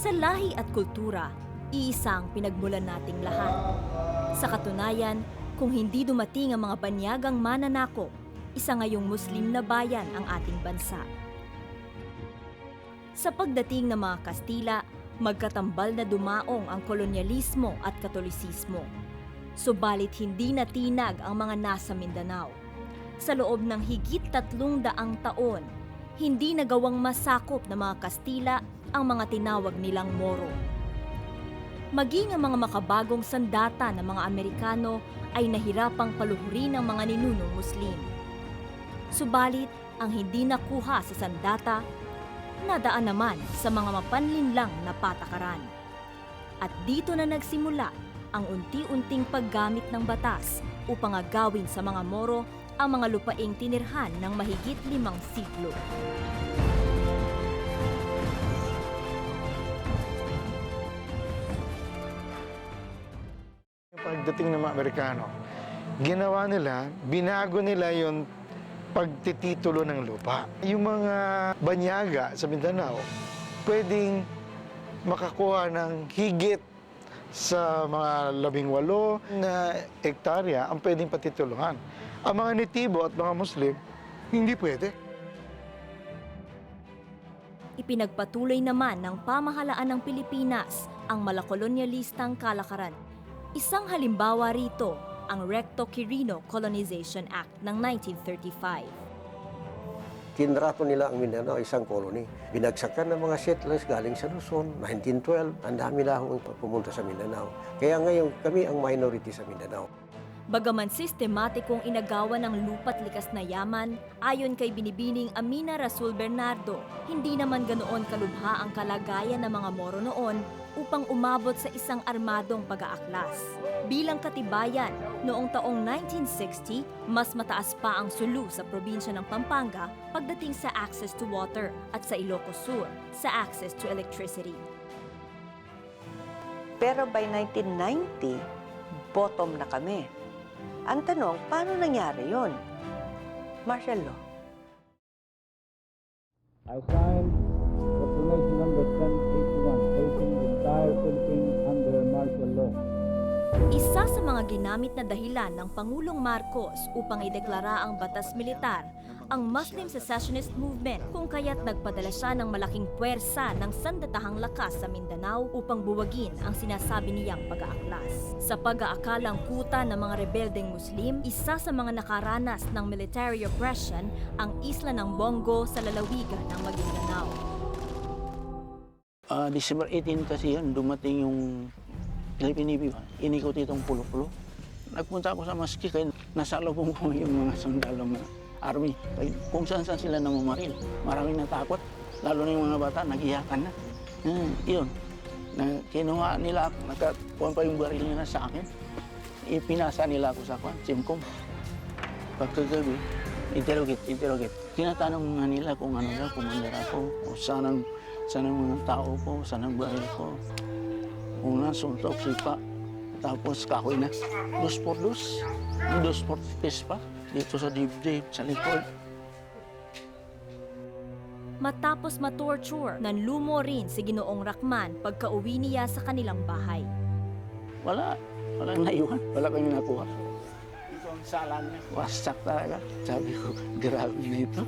Sa lahi at kultura, iisa ang pinagmulan nating lahat. Sa katunayan, kung hindi dumating ang mga banyagang mananako, isa ngayong Muslim na bayan ang ating bansa. Sa pagdating ng mga Kastila, magkatambal na dumaong ang kolonyalismo at katolisismo. Subalit hindi natinag ang mga nasa Mindanao. Sa loob ng higit tatlong daang taon, hindi nagawang masakop ng mga Kastila ang mga tinawag nilang Moro. Maging ang mga makabagong sandata ng mga Amerikano ay nahirapang paluhurin ng mga ninunong Muslim. Subalit, ang hindi nakuha sa sandata, nadaan naman sa mga mapanlinlang na patakaran. At dito na nagsimula ang unti-unting paggamit ng batas upang agawin sa mga Moro ang mga lupaing tinirhan ng mahigit limang siglo. Pagdating ng mga Amerikano, ginawa nila, binago nila yung pagtititulo ng lupa. Yung mga banyaga sa Mindanao, pwedeng makakuha ng higit sa mga labing walo na ektarya ang pwedeng patitulungan. Ang mga nitibo at mga Muslim, hindi pwede. Ipinagpatuloy naman ng pamahalaan ng Pilipinas ang malakolonyalistang kalakaran. Isang halimbawa rito ang Recto Quirino Colonization Act ng 1935. Kinrato nila ang Mindanao, isang kolony. Binagsakan ng mga settlers galing sa Luzon, 1912. Ang dami na pumunta sa Mindanao. Kaya ngayon, kami ang minority sa Mindanao. Bagaman sistematikong inagawa ng lupat likas na yaman, ayon kay binibining Amina Rasul Bernardo, hindi naman ganoon kalubha ang kalagayan ng mga Moro noon upang umabot sa isang armadong pag-aaklas. Bilang katibayan, noong taong 1960, mas mataas pa ang sulu sa probinsya ng Pampanga pagdating sa access to water at sa Ilocos Sur sa access to electricity. Pero by 1990, bottom na kami. Ang tanong, paano nangyari yon? Martial law. I signed Proclamation number 1081, placing the entire Philippines under martial law. Isa sa mga ginamit na dahilan ng Pangulong Marcos upang ideklara ang batas militar ang Muslim Secessionist Movement kung kaya't nagpadala siya ng malaking puwersa ng sandatahang lakas sa Mindanao upang buwagin ang sinasabi niyang pag-aaklas. Sa pag-aakalang kuta ng mga rebeldeng Muslim, isa sa mga nakaranas ng military oppression ang isla ng Bongo sa lalawigan ng Maguindanao. Ah, December 18 kasi yun, dumating yung Philippine Navy. Inikot itong pulo-pulo. Nagpunta ako sa maski kaya nasa lubong ko yung mga sundalo ng army. Kung saan saan sila namamaril. Maraming natakot. Lalo na yung mga bata, nagiyakan na. Hmm, yun. Na, kinuha nila ako, nagkakuhan pa yung baril nila sa akin. Ipinasa nila ako sa kwan, simkom. Pagkagabi, interrogate, interrogate. Tinatanong nga nila kung ano daw, commander ako, o saan ang, saan ang mga tao ko, saan ang baril ko. Una, suntok, sipa. Tapos kahoy na. Dos por dos. Dos por tres pa. Dito sa dibdib, sa likod. Matapos matorture, nanlumo rin si Ginoong Rakman pagka-uwi niya sa kanilang bahay. Wala. Walang naiwan. Wala kami nakuha. Ito ang sala niya. Wasak talaga. Sabi ko, grabe na ito.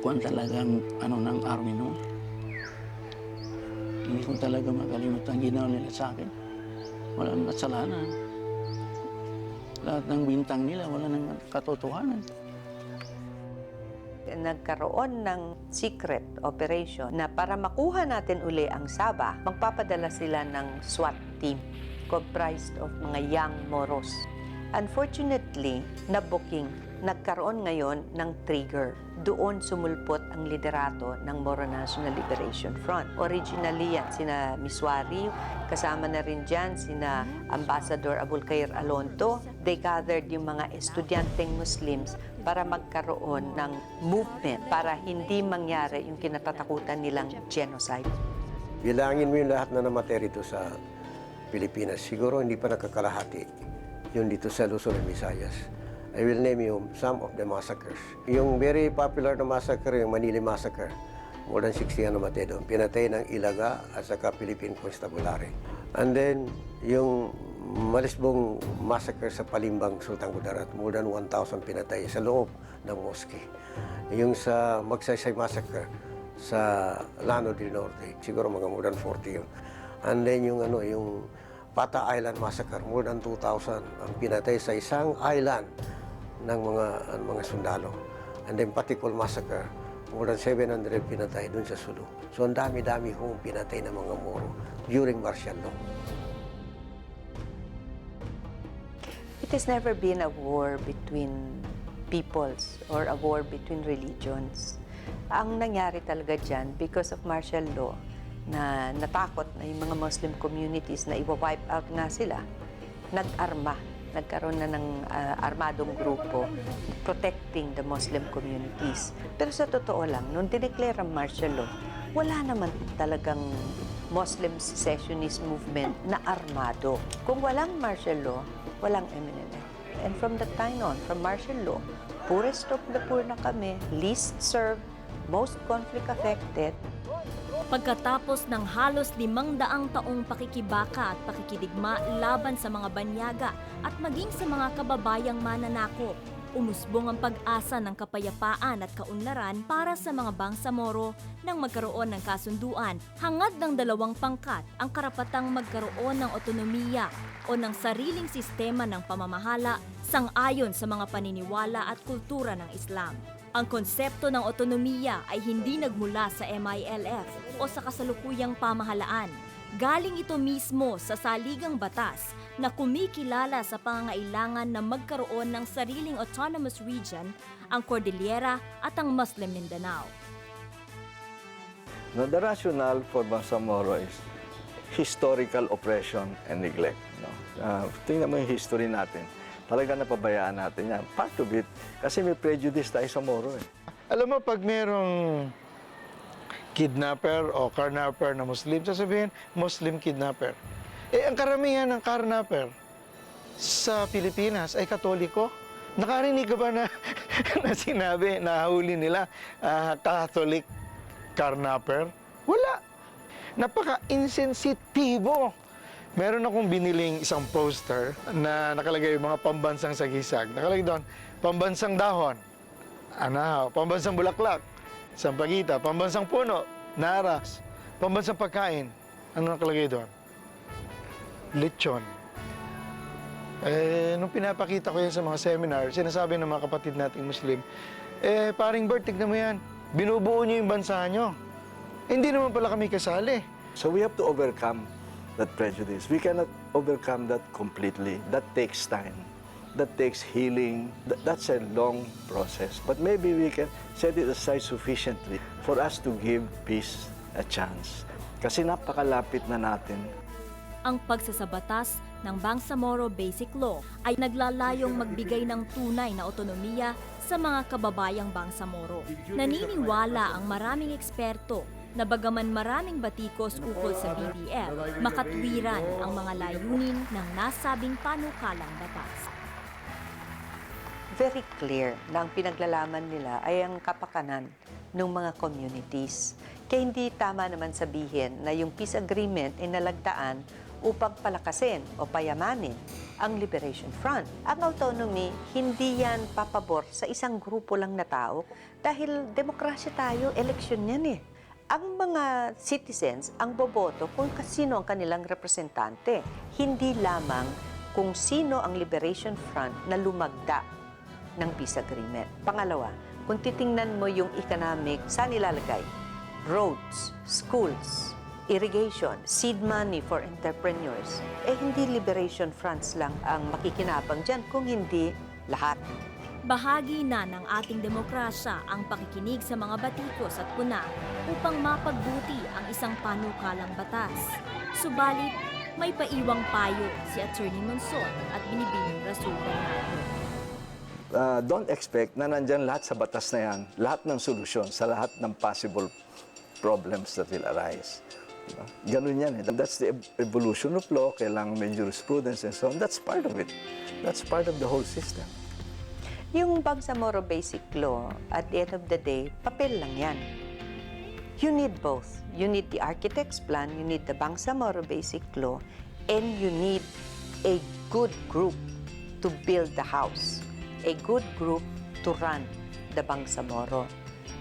Kuwan talagang ano ng army noon. Hindi ko talaga makalimutan ang ginawa nila sa akin. Walang kasalanan. Lahat ng bintang nila, wala nang katotohanan. Nagkaroon ng secret operation na para makuha natin uli ang Sabah, magpapadala sila ng SWAT team comprised of mga young Moros. Unfortunately, na-booking, nagkaroon ngayon ng trigger. Doon sumulpot ang liderato ng Moro National Liberation Front. Originally yan, sina Miswari, kasama na rin dyan sina Ambassador Abulkair Alonto. They gathered yung mga estudyanteng Muslims para magkaroon ng movement para hindi mangyari yung kinatatakutan nilang genocide. Bilangin mo yung lahat na namatay rito sa Pilipinas. Siguro hindi pa nakakalahati yung dito sa Luzon and Visayas. I will name you some of the massacres. Yung very popular na massacre, yung Manili Massacre, more than 60 ang namatay doon. Pinatay ng Ilaga at saka Philippine Constabulary. And then, yung Malisbong massacre sa Palimbang, Sultan Kudarat, more than 1,000 pinatay sa loob ng mosque. Yung sa Magsaysay Massacre sa Lano del Norte, siguro mga more than 40 yun. And then yung ano, yung Pata Island Massacre, more than 2,000 ang pinatay sa isang island ng mga ang mga sundalo. And then Patikol Massacre, more than 700 pinatay dun sa Sulu. So ang dami-dami hong pinatay ng mga Moro during martial law. It has never been a war between peoples or a war between religions. Ang nangyari talaga dyan, because of martial law, na natakot na yung mga Muslim communities na iwa-wipe out nga sila, nag-arma. Nagkaroon na ng ah, armadong grupo protecting the Muslim communities. Pero sa totoo lang, nung dineclare ang martial law, wala naman talagang Muslim secessionist movement na armado. Kung walang martial law, walang MNLF. And from that time on, from martial law, poorest of the poor na kami, least served, most conflict affected, Pagkatapos ng halos limang daang taong pakikibaka at pakikidigma laban sa mga banyaga at maging sa mga kababayang mananakop, umusbong ang pag-asa ng kapayapaan at kaunlaran para sa mga Bangsamoro nang magkaroon ng kasunduan. Hangad ng dalawang pangkat ang karapatang magkaroon ng otonomiya o ng sariling sistema ng pamamahala sangayon sa mga paniniwala at kultura ng Islam. Ang konsepto ng otonomiya ay hindi nagmula sa MILF o sa kasalukuyang pamahalaan. Galing ito mismo sa saligang batas na kumikilala sa pangangailangan na magkaroon ng sariling autonomous region ang Cordillera at ang Muslim Mindanao. No, the rationale for Bangsamoro is historical oppression and neglect. No? Uh, tingnan mo yung history natin. Talaga napabayaan natin yan. Part of it, kasi may prejudice tayo sa Moro eh. Alam mo, pag merong kidnapper o carnapper na Muslim, sasabihin, Muslim kidnapper. Eh, ang karamihan ng carnapper sa Pilipinas ay katoliko. Nakarinig ka ba na, na sinabi, na huli nila, ah, Catholic carnapper? Wala. Napaka-insensitibo. Meron akong biniling isang poster na nakalagay yung mga pambansang sagisag. Nakalagay doon, pambansang dahon, anahaw, pambansang bulaklak, sampagita, pambansang puno, naras, pambansang pagkain. Ano nakalagay doon? Lechon. Eh, nung pinapakita ko yan sa mga seminar, sinasabi ng mga kapatid nating Muslim, eh, paring Bert, tignan mo yan. Binubuo niyo yung bansa niyo. Hindi naman pala kami kasali. So we have to overcome that prejudice. We cannot overcome that completely. That takes time. That takes healing. Th- that's a long process. But maybe we can set it aside sufficiently for us to give peace a chance. Kasi napakalapit na natin Ang pagsasabatas ng Bangsamoro Basic Law ay naglalayong magbigay ng tunay na otonomiya sa mga kababayang Bangsamoro. Naniniwala ang maraming eksperto na bagaman maraming batikos ukol sa BBL, makatwiran ang mga layunin ng nasabing panukalang batas. very clear na ang pinaglalaman nila ay ang kapakanan ng mga communities. Kaya hindi tama naman sabihin na yung peace agreement ay nalagdaan upang palakasin o payamanin ang Liberation Front. Ang autonomy, hindi yan papabor sa isang grupo lang na tao dahil demokrasya tayo, eleksyon yan eh. Ang mga citizens ang boboto kung sino ang kanilang representante, hindi lamang kung sino ang Liberation Front na lumagda ng peace agreement. Pangalawa, kung titingnan mo yung economic, saan ilalagay? Roads, schools, irrigation, seed money for entrepreneurs. Eh, hindi liberation fronts lang ang makikinabang dyan, kung hindi lahat. Bahagi na ng ating demokrasya ang pakikinig sa mga batikos at puna upang mapagbuti ang isang panukalang batas. Subalit, may paiwang payo si Attorney Monson at binibining Rasul Bernardo. uh, don't expect na nandyan lahat sa batas na yan, lahat ng solusyon sa lahat ng possible problems that will arise. Diba? Ganun yan eh. That's the ev- evolution of law, kailangan may jurisprudence and so on. That's part of it. That's part of the whole system. Yung Bangsamoro Basic Law, at the end of the day, papel lang yan. You need both. You need the architect's plan, you need the Bangsamoro Basic Law, and you need a good group to build the house, a good group to run the Bangsamoro.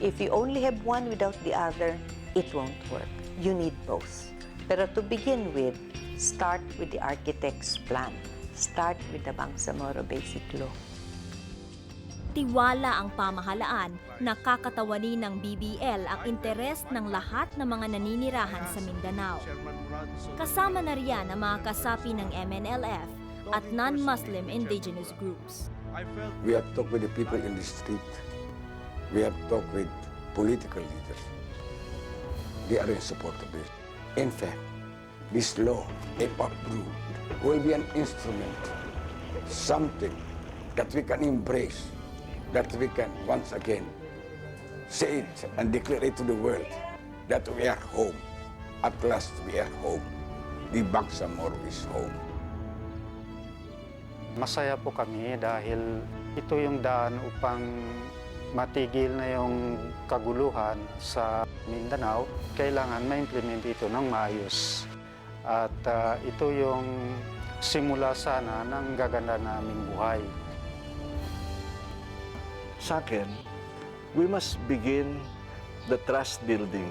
If you only have one without the other, it won't work. You need both. Pero to begin with, start with the architect's plan. Start with the Bangsamoro Basic Law. Tiwala ang pamahalaan na kakatawanin ng BBL ang interes ng lahat ng mga naninirahan sa Mindanao. Kasama na riyan ang mga kasapi ng MNLF at non-Muslim indigenous groups. We have talked with the people in the street. We have talked with political leaders. They are in support of this. In fact, this law, if approved, will be an instrument, something that we can embrace, that we can once again say it and declare it to the world that we are home. At last, we are home. The Bangsamoro is home. Masaya po kami dahil ito yung daan upang matigil na yung kaguluhan sa Mindanao. Kailangan ma-implement ito ng maayos. At ah, ito yung simula sana ng gaganda naming buhay. Sa akin, we must begin the trust building.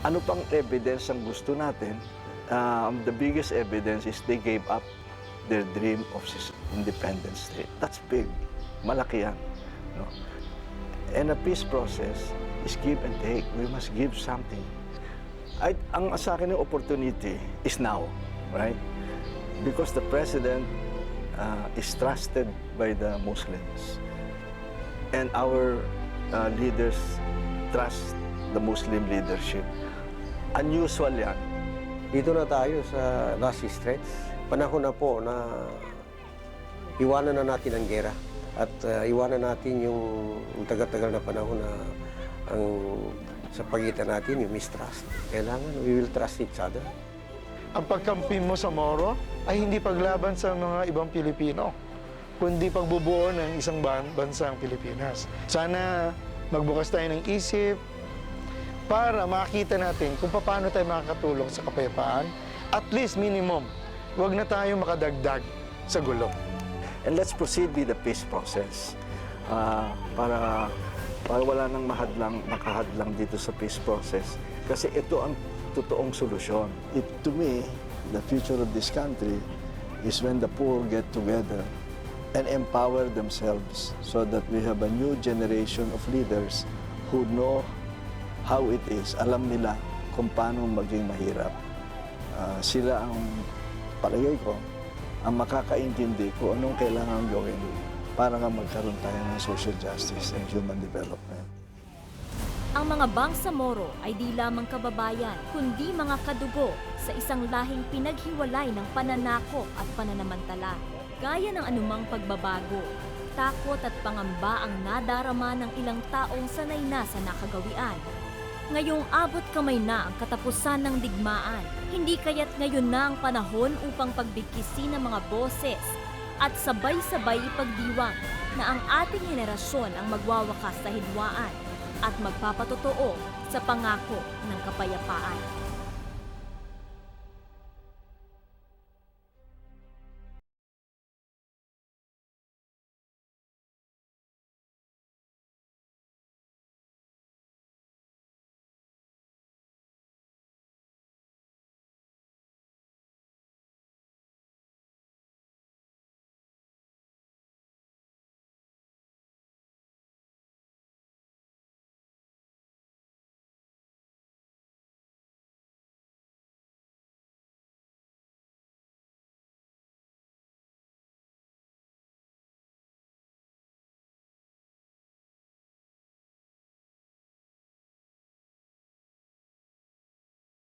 Ano pang evidence ang gusto natin? Um, the biggest evidence is they gave up their dream of state. That's big. Malaki yan. No? And a peace process is give and take. We must give something. I, ang sa akin yung opportunity is now, right? Because the president uh, is trusted by the Muslims and our uh, leaders trust the Muslim leadership. Unusual yan. Dito na tayo sa Nazi Straits. Panahon na po na iwanan na natin ang gera at uh, iwanan natin yung, yung tagal-tagal na panahon na ang sa pagitan natin yung mistrust. Kailangan we will trust each other. Ang pagkampi mo sa Moro ay hindi paglaban sa mga ibang Pilipino, kundi pagbubuo ng isang ban- bansang Pilipinas. Sana magbukas tayo ng isip para makita natin kung paano tayo makakatulong sa kapayapaan. At least minimum, huwag na tayo makadagdag sa gulo. And let's proceed with the peace process. Ah, para, para wala nang mahadlang, makahadlang dito sa peace process. Kasi ito ang totoong solusyon. it, to me, the future of this country is when the poor get together and empower themselves so that we have a new generation of leaders who know how it is. Alam nila kung paano maging mahirap. Ah, sila ang, palagay ko, ang makakaintindi kung anong kailangan gawin para nga magkaroon tayo ng social justice and human development. Ang mga Bangsamoro ay di lamang kababayan, kundi mga kadugo sa isang lahing pinaghiwalay ng pananakop at pananamantala. Gaya ng anumang pagbabago, takot at pangamba ang nadarama ng ilang taong sanay na sa nakagawian. Ngayong abot kamay na ang katapusan ng digmaan, hindi kaya't ngayon na ang panahon upang pagbigkisi ng mga boses at sabay-sabay ipagdiwang na ang ating henerasyon ang magwawakas sa hidwaan at magpapatotoo sa pangako ng kapayapaan.